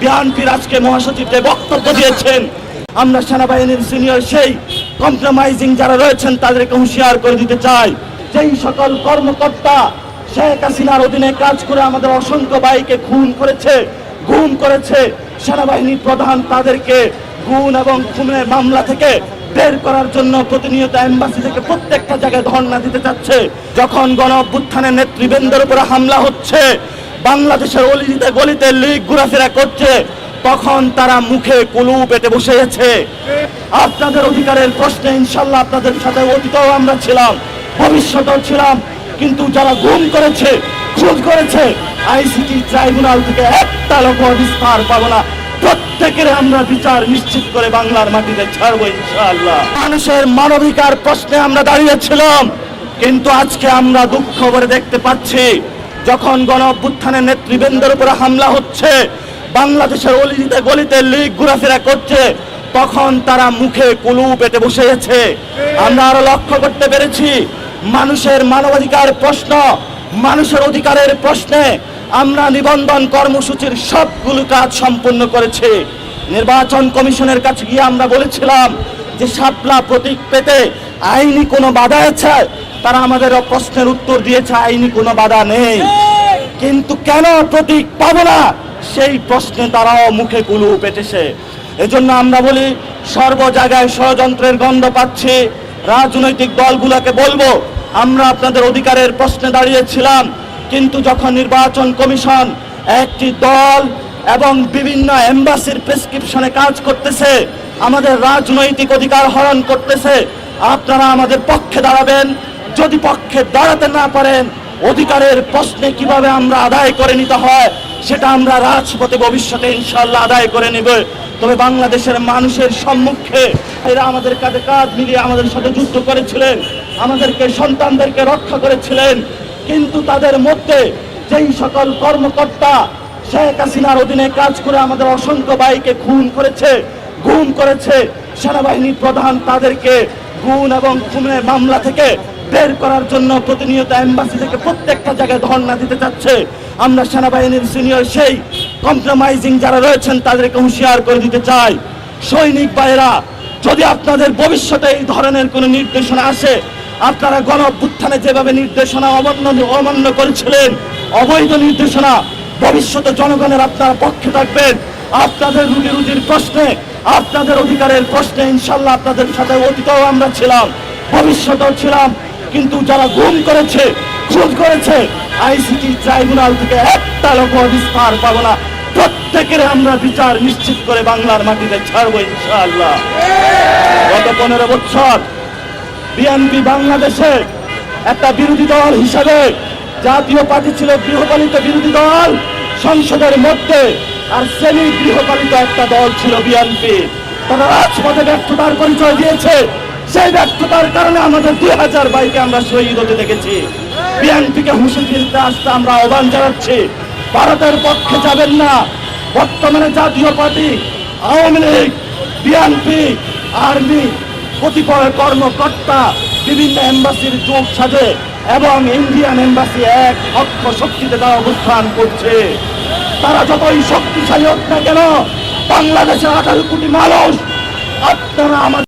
বিএনপির আজকে মহাসচিব যে বক্তব্য দিয়েছেন। আমরা সেনাবাহিনীর সিনিয়র সেই কম্প্রোমাইজিং যারা রয়েছেন, তাদেরকে হুঁশিয়ার করে দিতে চাই। যেই সকল কর্মকর্তা শেখ হাসিনার অধীনে কাজ করে আমাদের অসংখ্য ভাইকে খুন করেছে, গুম করেছে, সেনাবাহিনীর প্রধান তাদেরকে খুন এবং খুনের মামলা থেকে বের করার জন্য প্রতিনিয়ত এম্বাসি থেকে প্রত্যেকটা জায়গায় ধর্ণা দিতে চাচ্ছে। যখন গণ অভ্যুত্থানের নেতৃবৃন্দের উপরে হামলা হচ্ছে বাংলাদেশের অলিতে গলিতে লিগ ঘোরাফেরা করছে, তখন তারা মুখে কুলু পেতে বসে গেছে আপনাদের অধিকারের প্রশ্নে ইনশাল্লাহ আপনাদের সাথে অতীতেও আমরা ছিলাম, ভবিষ্যতেও ছিলাম, কিন্তু যারা গুম করেছে খুন করেছে, আইসিটি ট্রাইব্যুনাল থেকে একটা লোক বিস্তার পাবো না। প্রত্যেকের আমরা বিচার নিশ্চিত করে বাংলার মাটিতে ছাড়বো ইনশাআল্লাহ। মানুষের মানবিকার প্রশ্নে আমরা দাঁড়িয়েছিলাম, কিন্তু আজকে আমরা দুঃখ করে দেখতে পাচ্ছি যখন গণ অভ্যুত্থানের নেতৃবৃন্দের উপরে হামলা হচ্ছে, বাংলাদেশের অলিতে গলিতে লিগ ঘোরাফেরা করছে, তখন তারা মুখে কুলু পেতে বসে গেছে আমরা আরও লক্ষ্য করতে পেরেছি, মানুষের মানবাধিকার প্রশ্ন, মানুষের অধিকারের প্রশ্নে আমরা নিবন্ধন কর্মসূচির সবগুলো কাজ সম্পন্ন করেছি। নির্বাচন কমিশনের কাছে গিয়ে আমরা বলেছিলাম যে শাপলা প্রতীক পেতে আইনি কোনো বাধা আছে? তারা আমাদের প্রশ্নের উত্তর দিয়েছে, আইনি কোনো বাধা নেই। কিন্তু কেন প্রতীক পাবো না? সেই প্রশ্নে তারাও মুখে কুলু পেতেছে এজন্য আমরা বলি, সর্ব জায়গায় ষড়যন্ত্রের গন্ধ পাচ্ছি। রাজনৈতিক দলগুলোকে বলব, আমরা আপনাদের অধিকারের প্রশ্নে দাঁড়িয়েছিলাম, কিন্তু যখন নির্বাচন কমিশন একটি দল এবং বিভিন্ন এম্বাসির প্রেসক্রিপশনে কাজ করতেছে, আমাদের রাজনৈতিক অধিকার হরণ করতেছে, আপনারা আমাদের পক্ষে দাঁড়াবেন। যদি পক্ষে দাঁড়াতে না পারেন, অধিকারের প্রশ্নে কীভাবে আমরা আদায় করে নিতে হয়, সেটা আমরা রাজপথে ভবিষ্যতে ইনশাল্লাহ আদায় করে নেব। তবে বাংলাদেশের মানুষের সম্মুখে এরা আমাদের কাঁধে কাঁধ মিলিয়ে আমাদের সাথে যুদ্ধ করেছিলেন, আমাদেরকে সন্তানদেরকে রক্ষা করেছিলেন, কিন্তু তাদের মধ্যে যেই সকল কর্মকর্তা শেখ হাসিনার অধীনে কাজ করে আমাদের অসংখ্য ভাইকে খুন করেছে, গুম করেছে, সেনাবাহিনীর প্রধান তাদেরকে গুণ এবং খুনের মামলা থেকে বের করার জন্য প্রতিনিয়ত এম্বাসি থেকে প্রত্যেকটা জায়গায় ধর্ণা দিতে চাচ্ছে। আমরা সেনাবাহিনীর সিনিয়র সেই কম্প্রোমাইজিং যারা রয়েছেন, তাদেরকে হুঁশিয়ার করে দিতে চাই। সৈনিক ভাইরা যদি আপনাদের ভবিষ্যতে এই ধরনের কোনো নির্দেশনা আসে, আপনারা গণ অভ্যুত্থানে যেভাবে নির্দেশনা অমান্য অমান্য করেছিলেন, অবৈধ নির্দেশনা, ভবিষ্যতে জনগণের আপনার পক্ষে থাকবেন। আপনাদের রুজি রুজির প্রশ্নে, আপনাদের অধিকারের প্রশ্নে ইনশাল্লাহ আপনাদের সাথে অতীতেও আমরা ছিলাম, ভবিষ্যতেও ছিলাম। কিন্তু যারা গুম করেছে খুন করেছে আইসিটি ট্রাইব্যুনাল থেকে একটা লোক বিস্তার পাবো না। প্রত্যেকের আমরা বিচার নিশ্চিত করে বাংলার মাটিতে ছাড়বো ইনশাআল্লাহ। গত পনেরো বছর বিএনপি বাংলাদেশে একটা বিরোধী দল হিসাবে জাতীয় পার্টি ছিল গৃহপালিত বিরোধী দল, সংসদের মধ্যে আর সেমি গৃহপালিত একটা দল ছিল বিএনপি তারা রাজপথে ব্যর্থতার পরিচয় দিয়েছে। সেই ব্যর্থতার কারণে আমাদের দুই হাজার বাইকে আমরা শহীদ হতে দেখেছি। বিএনপিকে হুঁশে ফিরতে আসতে আমরা আহ্বান জানাচ্ছি। ভারতের পক্ষে যাবেন না। বর্তমানে Jatiya party, Awami League, BNP, army, কতিপয় কর্মকর্তা, বিভিন্ন এম্বাসির চোখ সাজে এবং ইন্ডিয়ান এম্বাসি এক অক্ষ শক্তিতে তারা অবস্থান করছে। তারা যতই শক্তিশালী হোক না কেন, বাংলাদেশের আঠারো কোটি মানুষ, আপনারা আমাদের